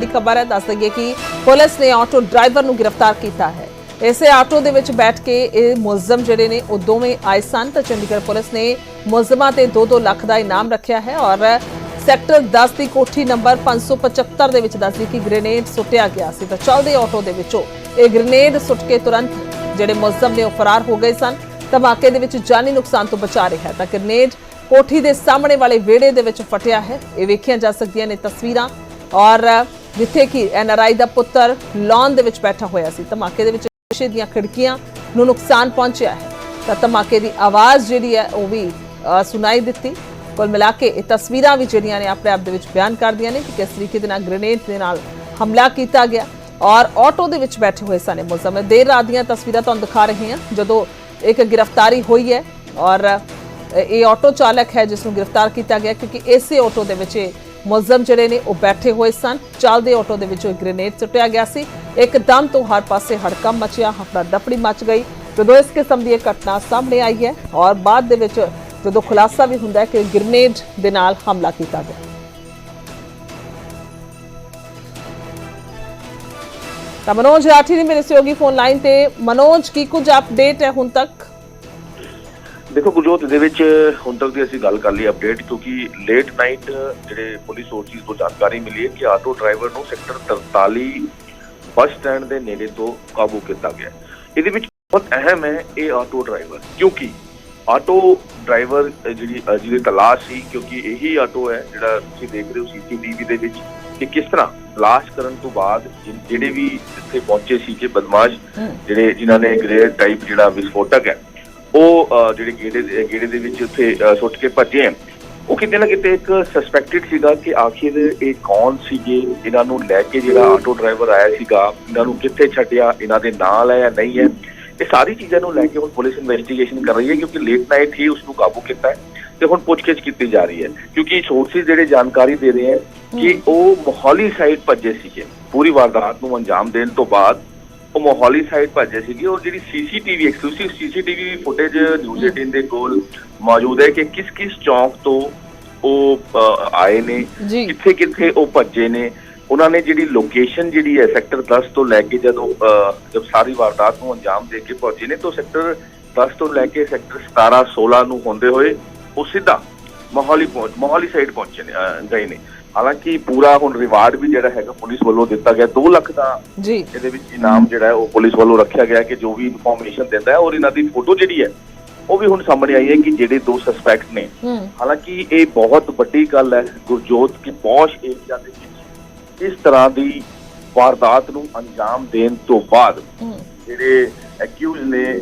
ਦੀ ਖਬਰ ਹੈ, ਦੱਸ ਦਈਏ ਕਿ ਪੁਲਿਸ ਨੇ ਆਟੋ ਡਰਾਈਵਰ ਨੂੰ ਗ੍ਰਿਫਤਾਰ ਕੀਤਾ ਹੈ। ਇਸੇ ਆਟੋ ਦੇ ਵਿੱਚ ਬੈਠ ਕੇ ਇਹ ਮੁਲਜ਼ਮ ਜਿਹੜੇ ਨੇ, ਉਹ ਦੋਵੇਂ ਆਏ ਸਨ ਤਾਂ ਚੰਡੀਗੜ੍ਹ ਪੁਲਿਸ ਨੇ ਮੁਲਜ਼ਮਾਂ ਤੇ 2-2 ਲੱਖ ਦਾ ਇਨਾਮ ਰੱਖਿਆ ਹੈ ਔਰ ਸੈਕਟਰ 10 ਦੀ ਕੋਠੀ ਨੰਬਰ 575 ਦੇ ਵਿੱਚ ਦੱਸਦੀ ਕਿ ਗ੍ਰੇਨੇਡ ਸੁੱਟਿਆ ਗਿਆ ਸੀ ਤਾਂ ਚੱਲਦੇ ਆਟੋ ਦੇ ਵਿੱਚੋਂ ਇਹ ਗ੍ਰੇਨੇਡ ਸੁੱਟ ਕੇ ਤੁਰੰਤ ਜਿਹੜੇ ਮੁਲਜ਼ਮ ਨੇ ਉਹ ਫਰਾਰ ਹੋ ਗਏ ਸਨ। ਧਮਾਕੇ ਦੇ ਵਿੱਚ ਜਾਨੀ ਨੁਕਸਾਨ ਤੋਂ ਬਚਾ ਰਿਹਾ ਤਾਂ ਗ੍ਰੇਨੇਡ ਕੋਠੀ ਦੇ ਸਾਹਮਣੇ ਵਾਲੇ ਵਿਹੜੇ ਦੇ ਵਿੱਚ ਫਟਿਆ ਹੈ। ਇਹ ਵੇਖੀਆਂ ਜਾ ਸਕਦੀਆਂ ਨੇ ਤਸਵੀਰਾਂ ਔਰ ਜਿੱਥੇ ਕਿ ਐਨਆਰਆਈ ਦਾ ਪੁੱਤਰ ਲੌਨ ਦੇ ਵਿੱਚ ਬੈਠਾ ਹੋਇਆ ਸੀ। ਧਮਾਕੇ ਦੇ ਵਿੱਚ ਸ਼ੀਸ਼ੇ ਦੀਆਂ ਖਿੜਕੀਆਂ ਨੂੰ ਨੁਕਸਾਨ ਪਹੁੰਚਿਆ ਹੈ। ਤਾਂ ਧਮਾਕੇ ਦੀ ਆਵਾਜ਼ ਜਿਹੜੀ ਹੈ, ਉਹ ਵੀ ਸੁਣਾਈ ਦਿੱਤੀ। ਕੁੱਲ ਮਿਲਾ ਕੇ ਇਹ ਤਸਵੀਰਾਂ ਵੀ ਜਿਹੜੀਆਂ ਨੇ ਆਪਣੇ ਆਪ ਦੇ ਵਿੱਚ ਬਿਆਨ ਕਰਦੀਆਂ ਨੇ ਕਿ ਕਿਸ ਤਰੀਕੇ ਦੇ ਨਾਲ ਗ੍ਰੇਨੇਡ ਦੇ ਨਾਲ ਹਮਲਾ ਕੀਤਾ ਗਿਆ ਔਰ ਆਟੋ ਦੇ ਵਿੱਚ ਬੈਠੇ ਹੋਏ ਸਨ ਮੁਲਜ਼ਮ ਦੇਰ ਰਾਤ ਦੀਆਂ ਤਸਵੀਰਾਂ ਤੁਹਾਨੂੰ ਦਿਖਾ ਰਹੇ ਹਾਂ, ਜਦੋਂ ਇੱਕ ਗ੍ਰਿਫਤਾਰੀ ਹੋਈ ਹੈ ਔਰ ਇਹ ਆਟੋ ਚਾਲਕ ਹੈ, ਜਿਸ ਨੂੰ ਗ੍ਰਿਫਤਾਰ ਕੀਤਾ ਗਿਆ, ਕਿਉਂਕਿ ਇਸੇ ਆਟੋ ਦੇ ਵਿੱਚ ਇਹ ਮੁਲਜ਼ਮ ਜਿਹੜੇ ਨੇ ਉਹ ਬੈਠੇ ਹੋਏ ਸਨ। ਚੱਲਦੇ ਆਟੋ ਦੇ ਵਿੱਚੋਂ ਗ੍ਰੇਨੇਡ ਸੁੱਟਿਆ ਗਿਆ ਸੀ। ਇੱਕਦਮ ਤੋਂ ਹਰ ਪਾਸੇ ਹੜਕੰਪ ਮਚਿਆ, ਹਫੜਾ ਦਫੜੀ ਮਚ ਗਈ। ਜਦੋਂ ਇਸ ਕਿਸਮ ਦੀ ਇਹ ਘਟਨਾ ਸਾਹਮਣੇ ਆਈ ਹੈ ਔਰ ਬਾਅਦ ਦੇ ਵਿੱਚ ਜਦੋਂ ਖੁਲਾਸਾ ਵੀ ਹੁੰਦਾ ਹੈ ਕਿ ਗ੍ਰੇਨੇਡ ਦੇ ਨਾਲ ਹਮਲਾ ਕੀਤਾ ਗਿਆ। ਤਾਂ ਮਨੋਜ ਰਾਠੀ ਨੇ ਮੇਰੇ ਸਹਿਯੋਗੀ ਫੋਨ ਲਾਈਨ ਤੇ। ਮਨੋਜ, ਕੀ ਕੁਝ ਅਪਡੇਟ ਹੈ ਹੁਣ ਤੱਕ? ਦੇਖੋ ਗੁਰਜੋਤ ਦੇ ਵਿੱਚ ਹੁਣ ਤੱਕ ਦੀ ਅਸੀਂ ਗੱਲ ਕਰ ਲਈ ਅਪਡੇਟ ਕਿਉਂਕਿ ਲੇਟ ਨਾਈਟ ਜਿਹੜੇ ਪੁਲਿਸ ਸੋਰਸਿਸ ਤੋਂ ਜਾਣਕਾਰੀ ਮਿਲੀ ਹੈ ਕਿ ਆਟੋ ਡਰਾਈਵਰ ਨੂੰ ਸੈਕਟਰ 43 ਬੱਸ ਸਟੈਂਡ ਦੇ ਨੇੜੇ ਤੋਂ ਕਾਬੂ ਕੀਤਾ ਗਿਆ ਇਹਦੇ ਵਿੱਚ ਬਹੁਤ ਅਹਿਮ ਹੈ ਇਹ ਆਟੋ ਡਰਾਈਵਰ ਕਿਉਂਕਿ ਆਟੋ ਡਰਾਈਵਰ ਜਿਹੜੀ ਜਿਹਦੀ ਤਲਾਸ਼ ਸੀ ਕਿਉਂਕਿ ਇਹੀ ਆਟੋ ਹੈ ਜਿਹੜਾ ਤੁਸੀਂ ਦੇਖ ਰਹੇ ਹੋ ਸੀਸੀਟੀਵੀ ਦੇ ਵਿੱਚ ਕਿ ਕਿਸ ਤਰ੍ਹਾਂ ਬਲਾਸਟ ਕਰਨ ਤੋਂ ਬਾਅਦ ਜਿਹੜੇ ਵੀ ਇੱਥੇ ਪਹੁੰਚੇ ਸੀ ਕਿ ਬਦਮਾਸ਼। ਜਿਹੜੇ ਜਿਨ੍ਹਾਂ ਨੇ ਗ੍ਰੇਡ ਟਾਈਪ ਜਿਹੜਾ ਵਿਸਫੋਟਕ ਹੈ ਉਹ ਜਿਹੜੇ ਗੇੜੇ ਦੇ ਗੇੜੇ ਦੇ ਵਿੱਚ ਉੱਥੇ ਸੁੱਟ ਕੇ ਭੱਜੇ। ਹੈ ਉਹ ਕਿਤੇ ਨਾ ਕਿਤੇ ਇੱਕ ਸਸਪੈਕਟਡ ਸੀਗਾ ਕਿ ਆਖਿਰ ਇਹ ਕੌਣ ਸੀਗੇ? ਇਹਨਾਂ ਨੂੰ ਲੈ ਕੇ ਜਿਹੜਾ ਆਟੋ ਡਰਾਈਵਰ ਆਇਆ ਸੀਗਾ ਇਹਨਾਂ ਨੂੰ ਕਿੱਥੇ ਛੱਡਿਆ? ਇਹਨਾਂ ਦੇ ਨਾਲ ਹੈ ਜਾਂ ਨਹੀਂ ਹੈ? ਇਹ ਸਾਰੀ ਚੀਜ਼ਾਂ ਨੂੰ ਲੈ ਕੇ ਹੁਣ ਪੁਲਿਸ ਇਨਵੈਸਟੀਗੇਸ਼ਨ ਕਰ ਰਹੀ ਹੈ ਕਿਉਂਕਿ ਲੇਟ ਨਾਈਟ ਹੀ ਉਸ ਨੂੰ ਕਾਬੂ ਕੀਤਾ ਹੈ ਤੇ ਹੁਣ ਪੁੱਛਗਿੱਛ ਕੀਤੀ ਜਾ ਰਹੀ ਹੈ। ਕਿਉਂਕਿ ਸੋਰਸਿਸ ਜਿਹੜੇ ਜਾਣਕਾਰੀ ਦੇ ਰਹੇ ਹੈ ਕਿ ਉਹ ਮੋਹਾਲੀ ਸਾਈਡ ਭੱਜੇ ਸੀਗੇ। ਪੂਰੀ ਵਾਰਦਾਤ ਨੂੰ ਅੰਜਾਮ ਦੇਣ ਤੋਂ ਬਾਅਦ ਉਹ ਮੋਹਾਲੀ ਸਾਈਡ ਭੱਜੇ ਸੀਗੇ। ਔਰ ਜਿਹੜੀ CCTV exclusive CCTV footage news 18 ਦੇ ਕੋਲ ਮੌਜੂਦ ਹੈ ਕਿ ਕਿਸ ਕਿਸ ਚੌਂਕ ਤੋਂ ਉਹ ਆਏ ਨੇ ਕਿੱਥੇ ਕਿੱਥੇ ਉਹ ਭੱਜੇ ਨੇ। ਉਹਨਾਂ ਨੇ ਜਿਹੜੀ ਲੋਕੇਸ਼ਨ ਜਿਹੜੀ ਹੈ ਸੈਕਟਰ 10 ਤੋਂ ਲੈ ਕੇ ਜਦੋਂ ਜਦ ਸਾਰੀ ਵਾਰਦਾਤ ਨੂੰ ਅੰਜਾਮ ਦੇ ਕੇ ਪਹੁੰਚੇ ਨੇ ਤਾਂ ਸੈਕਟਰ 10 ਤੋਂ ਲੈ ਕੇ ਸੈਕਟਰ 17 16 ਨੂੰ ਹੁੰਦੇ ਹੋਏ ਉਹ ਸਿੱਧਾ ਮੋਹਾਲੀ ਪਹੁੰਚ ਮੋਹਾਲੀ ਸਾਈਡ ਪਹੁੰਚੇ ਨੇ ਗਏ ਨੇ। ਹਾਲਾਂਕਿ ਪੂਰਾ ਹੁਣ ਰਿਵਾਰਡ ਵੀ ਜਿਹੜਾ ਹੈਗਾ ਪੁਲਿਸ ਵੱਲੋਂ ਦਿੱਤਾ ਗਿਆ। 2 ਲੱਖ ਦਾ ਜੀ। ਇਹਦੇ ਵਿੱਚ ਇਨਾਮ ਜਿਹੜਾ ਹੈ ਉਹ ਪੁਲਿਸ ਵੱਲੋਂ ਰੱਖਿਆ ਗਿਆ ਕਿ ਜੋ ਵੀ ਇਨਫੋਰਮੇਸ਼ਨ ਦਿੰਦਾ ਹੈ ਔਰ ਇਹਨਾਂ ਦੀ ਫੋਟੋ ਜਿਹੜੀ ਹੈ ਉਹ ਵੀ ਹੁਣ ਸਾਹਮਣੇ ਆਈ ਹੈ ਕਿ ਜਿਹੜੇ ਦੋ ਸਸਪੈਕਟ ਨੇ। ਹਾਲਾਂਕਿ ਇਹ ਬਹੁਤ ਵੱਡੀ ਗੱਲ ਹੈ ਗੁਰਜੋਤ ਕੀ ਪੌਸ਼ ਏਰੀਆ ਦੇ ਵਿੱਚ ਇਸ ਤਰ੍ਹਾਂ ਦੀ ਵਾਰਦਾਤ ਨੂੰ ਅੰਜਾਮ ਦੇਣ ਤੋਂ ਬਾਅਦ ਜਿਹੜੇ ਐਕਿਊਜ਼ ਨੇ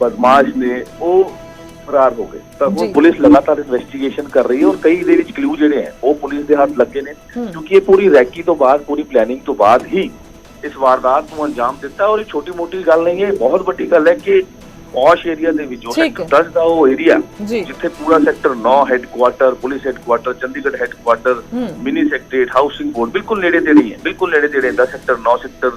ਬਦਮਾਸ਼ ਨੇ ਉਹ ਫਰਾਰ ਹੋ ਗਏ ਤਾਂ। ਹੁਣ ਪੁਲਿਸ ਲਗਾਤਾਰ ਇਨਵੈਸਟੀਗੇਸ਼ਨ ਕਰ ਰਹੀ ਹੈ ਔਰ ਕਈ ਦੇ ਵਿੱਚ ਕਲੂ ਜਿਹੜੇ ਹੈ ਉਹ ਪੁਲਿਸ ਦੇ ਹੱਥ ਲੱਗੇ ਨੇ। ਕਿਉਂਕਿ ਇਹ ਪੂਰੀ ਰੈਕੀ ਤੋਂ ਬਾਅਦ ਪੂਰੀ ਪਲੈਨਿੰਗ ਤੋਂ ਬਾਅਦ ਹੀ ਇਸ ਵਾਰਦਾਤ ਨੂੰ ਅੰਜਾਮ ਦਿੱਤਾ ਔਰ ਇਹ ਛੋਟੀ ਮੋਟੀ ਗੱਲ ਨਹੀਂ ਹੈ ਬਹੁਤ ਵੱਡੀ ਗੱਲ ਹੈ ਕਿ ਪੌਸ਼ ਏਰੀਆ ਦੇ ਵਿੱਚ ਜੋ। ਸੈਕਟਰ 10 ਦਾ ਉਹ ਏਰੀਆ ਜਿੱਥੇ ਪੂਰਾ sector 9 headquarter police headquarter Chandigarh headquarter. Mini secretariat housing board ਬਿਲਕੁਲ ਨੇੜੇ ਤੇੜੇ ਹੈ ਬਿਲਕੁਲ ਨੇੜੇ ਤੇੜੇ ਦਾ ਸੈਕਟਰ 9 ਸੈਕਟਰ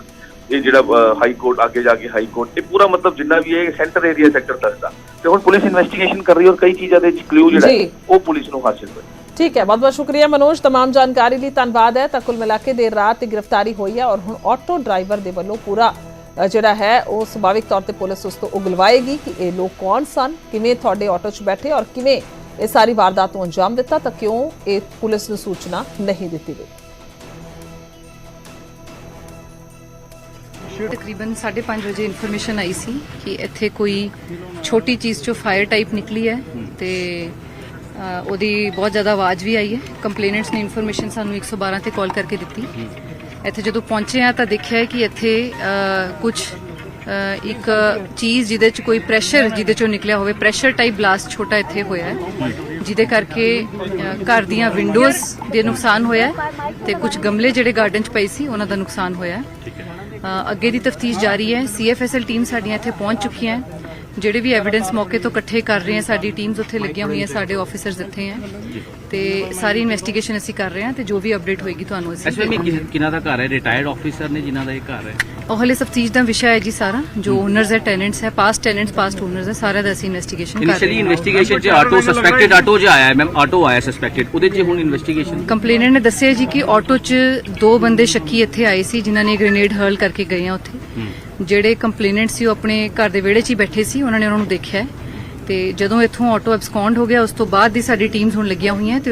ਇਹ ਜਿਹੜਾ ਹਾਈ ਕੋਰਟ ਅੱਗੇ ਜਾ ਕੇ ਹਾਈ ਕੋਰਟ ਇਹ ਪੂਰਾ ਮਤਲਬ ਜਿੰਨਾ ਵੀ ਇਹ ਸੈਂਟਰ ਏਰੀਆ ਸੈਕਟਰ ਤੱਕ ਦਾ। ਤੇ ਹੁਣ ਪੁਲਿਸ ਇਨਵੈਸਟੀਗੇਸ਼ਨ ਕਰ ਰਹੀ ਔਰ ਕਈ ਚੀਜ਼ਾਂ ਦੇ ਕਲੂ ਜਿਹੜਾ ਉਹ ਪੁਲਿਸ ਨੂੰ ਹਾਸਲ ਹੋਈ। ਠੀਕ ਹੈ ਬਹੁਤ ਬਹੁਤ ਸ਼ੁਕਰੀਆ ਮਨੋਜ ਤਮਾਮ ਜਾਣਕਾਰੀ ਲਈ ਧੰਨਵਾਦ ਹੈ। ਤਾਂ ਕੁੱਲ ਮਿਲਾ ਕੇ ਦੇਰ ਰਾਤ ਗ੍ਰਿਫਤਾਰੀ ਹੋਈ ਹੈ ਔਰ ਹੁਣ ਆਟੋ ਡਰਾਈਵਰ ਦੇ ਵੱਲੋਂ ਪੂਰਾ ਜਿਹੜਾ ਹੈ ਉਹ ਸੁਭਾਵਿਕ ਤੌਰ ਤੇ ਪੁਲਿਸ ਉਸ ਤੋਂ ਉਗਲਵਾਏਗੀ ਕਿ ਇਹ ਲੋਕ ਕੌਣ ਸਨ ਕਿਵੇਂ ਤੁਹਾਡੇ ਆਟੋ 'ਚ ਬੈਠੇ ਔਰ ਕਿਵੇਂ ਇਹ ਸਾਰੀ ਵਾਰਦਾਤ ਨੂੰ ਅੰਜਾਮ ਦਿੱਤਾ ਤਾਂ ਕਿਉਂ ਇਹ ਪੁਲਿਸ ਨੂੰ ਸੂਚਨਾ ਨਹੀਂ ਦਿੱਤੀ ਗਈ। ਤਕਰੀਬਨ 5:30 ਵਜੇ ਇਨਫੋਰਮੇਸ਼ਨ ਆਈ ਸੀ ਕਿ ਇੱਥੇ ਕੋਈ ਛੋਟੀ ਚੀਜ਼ ਚੋਂ ਫਾਇਰ ਟਾਈਪ ਨਿਕਲੀ ਹੈ ਤੇ ਉਹਦੀ ਬਹੁਤ ਜ਼ਿਆਦਾ ਆਵਾਜ਼ ਵੀ ਆਈ ਹੈ। ਕੰਪਲੇਨੈਂਟਸ ਨੇ ਇਨਫੋਰਮੇਸ਼ਨ ਸਾਨੂੰ 112 ਤੇ ਕਾਲ ਕਰਕੇ ਦਿੱਤੀ। ਇੱਥੇ ਜਦੋਂ ਪਹੁੰਚੇ ਆ ਤਾਂ ਦੇਖਿਆ ਕਿ ਇੱਥੇ ਕੁਝ ਇੱਕ ਚੀਜ਼ ਜਿਹਦੇ ਚ ਕੋਈ ਪ੍ਰੈਸ਼ਰ ਜਿਹਦੇ ਚੋਂ ਨਿਕਲਿਆ ਹੋਵੇ ਪ੍ਰੈਸ਼ਰ ਟਾਈਪ ਬਲਾਸਟ ਛੋਟਾ ਇੱਥੇ ਹੋਇਆ ਹੈ। ਜਿਹਦੇ ਕਰਕੇ ਘਰ ਦੀਆਂ ਵਿੰਡੋਜ਼ ਦੇ ਨੁਕਸਾਨ ਹੋਇਆ ਹੈ ਤੇ ਕੁਝ ਗਮਲੇ ਜਿਹੜੇ ਗਾਰਡਨ ਚ ਪਏ ਸੀ, ਉਹਨਾਂ ਦਾ ਨੁਕਸਾਨ ਹੋਇਆ ਹੈ। ਅੱਗੇ ਦੀ ਤਫਤੀਸ਼ ਜਾਰੀ ਹੈ। ਸੀਐਫਐਸਐਲ ਟੀਮ ਸਾਡੀਆਂ ਇੱਥੇ ਪਹੁੰਚ ਚੁੱਕੀਆਂ ਹੈ। ਜਿਹੜੇ ਵੀ ਐਵੀਡੈਂਸ ਮੌਕੇ ਤੋਂ ਇਕੱਠੇ ਕਰ ਰਹੇ ਹਾਂ ਸਾਡੀ ਟੀਮਸ ਉੱਥੇ ਲੱਗੀਆਂ ਹੋਈਆਂ ਸਾਡੇ ਆਫੀਸਰਸ ਇੱਥੇ ਹੈ। ਤੇ ਸਾਰੀ ਇਨਵੈਸਟੀਗੇਸ਼ਨ ਅਸੀਂ ਕਰ ਰਹੇ ਹਾਂ ਤੇ ਜੋ ਵੀ ਅਪਡੇਟ ਹੋਏਗੀ ਤੁਹਾਨੂੰ ਅਸੀਂ ਕਿਹਨਾਂ ਦਾ ਘਰ ਹੈ? ਰਿਟਾਇਰਡ ਆਫੀਸਰ ਨੇ ਜਿਨ੍ਹਾਂ ਦਾ ਇਹ ਘਰ ਹੈ? ਉਹ ਹਲੇ ਤਫਤੀਸ਼ ਦਾ ਵਿਸ਼ਾ ਹੈ ਜੀ ਸਾਰਾ ਜੋ ਓਨਰਸ ਹੈ ਟੈਨੈਂਟਸ ਹੈ ਪਾਸਟ ਟੈਨੈਂਟਸ ਪਾਸਟ ਓਨਰਸ ਹੈ ਸਾਰਾ ਦਾ ਅਸੀਂ ਇਨਵੈਸਟੀਗੇਸ਼ਨ ਕਰ ਰਹੇ ਇਨੀਸ਼ੀਅਲੀ ਹਾਂ। ਇਨਵੈਸਟੀਗੇਸ਼ਨ 'ਚ ਆਟੋ ਸਸਪੈਕਟਡ ਆਟੋ 'ਚ ਆਇਆ ਹੈ ਮੈਮ ਆਟੋ ਆਇਆ ਸਸਪੈਕਟਡ ਉਹਦੇ 'ਚ ਹੁਣ ਇਨਵੈਸਟੀਗੇਸ਼ਨ ਕੰਪਲੇਨਰ ਨੇ ਦੱਸਿਆ ਜੀ ਕਿ ਆਟੋ 'ਚ ਦੋ ਬੰਦੇ ਸ਼ੱਕੀ ਇੱਥੇ ਆਏ ਸੀ ਜਿਨ੍ਹਾਂ ਨੇ ਗ੍ਰੇਨੇਡ ਹਰਲ ਕਰਕੇ ਗਏ ਆ ਉੱਥੇ। ਜਿਹੜੇ ਕੰਪਲੇਨੈਂਟ ਸੀ ਉਹ ਆਪਣੇ ਘਰ ਦੇ ਵਿਹੜੇ 'ਚ ਹੀ ਬੈਠੇ ਸੀ ਉਹਨਾਂ ਨੇ ਉਹਨਾਂ ਨੂੰ ਦੇਖਿਆ ਤੇ ਜਦੋਂ ਇੱਥੋਂ ਆਟੋ ਐਬਸਕੌਂਡ ਹੋ ਗਿਆ ਉਸ ਤੋਂ ਬਾਅਦ ਦੀ ਸਾਡੀ ਟੀਮਸ ਹੁਣ ਲੱਗੀਆਂ ਹੋਈਆਂ